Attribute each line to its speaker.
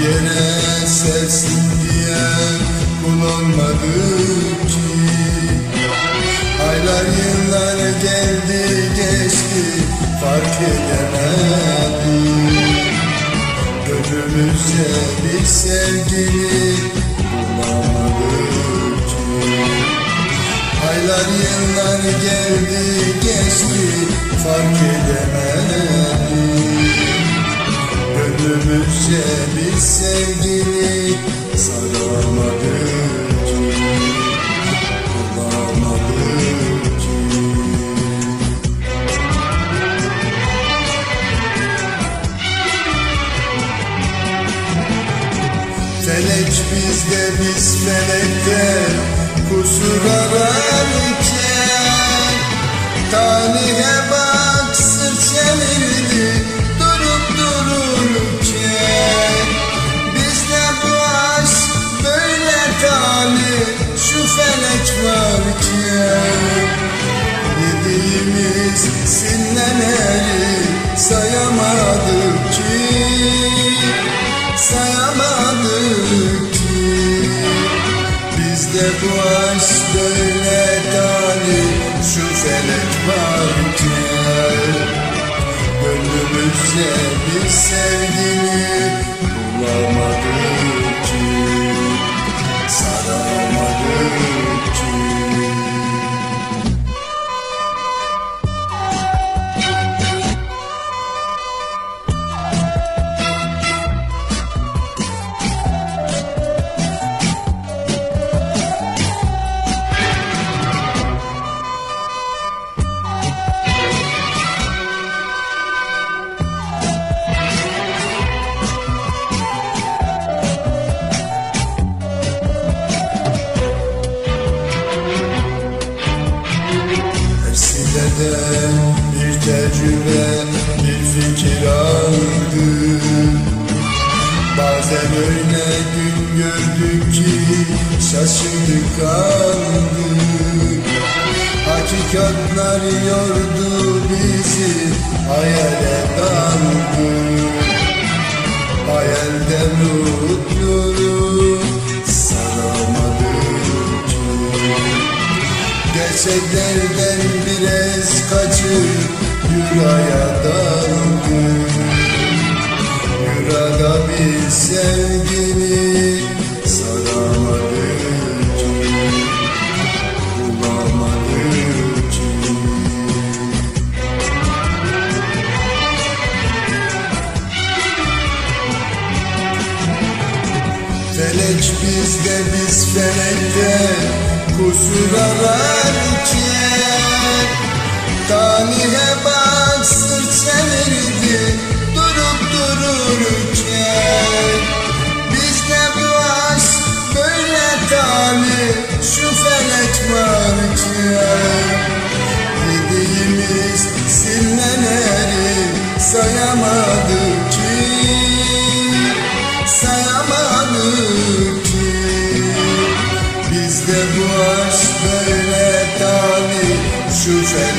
Speaker 1: Yine sensin diye bulunmadı ki. Aylar yıllar geldi geçti fark edemedim. Gönlümüzde bir sevgili bulamadık ki. Aylar yıllar geldi geçti fark edemedim. Felek bizde biz felekte kusur ararken Talihe bak sırt çevirdi. Durup dururken. Bizde bu aşk böyle talih. Şu felek varken sayamadık ki. Bizde bu aşk böyle tali şu felek varken Gönlümüzde bir sevgili bulamadık Hersileden bir tecrübe, bir fikir aldım Bazen öyle gün gördük ki şaşırdık kaldık Hakikatler yordu bizi, hayale daldık Hayalde mutluluk Gerçeklerden biraz kaçıp yuraya daldım Yurada bir sevgini saramadık ki. Bulamadık ki Felek bizde biz felekte kusur ararken Talihe bak sırt çevirdi durup dururken. Bizde bu aşk böyle tali şu felek varken Yediğimiz sinneleri sayamadık ki. Sayamadık şu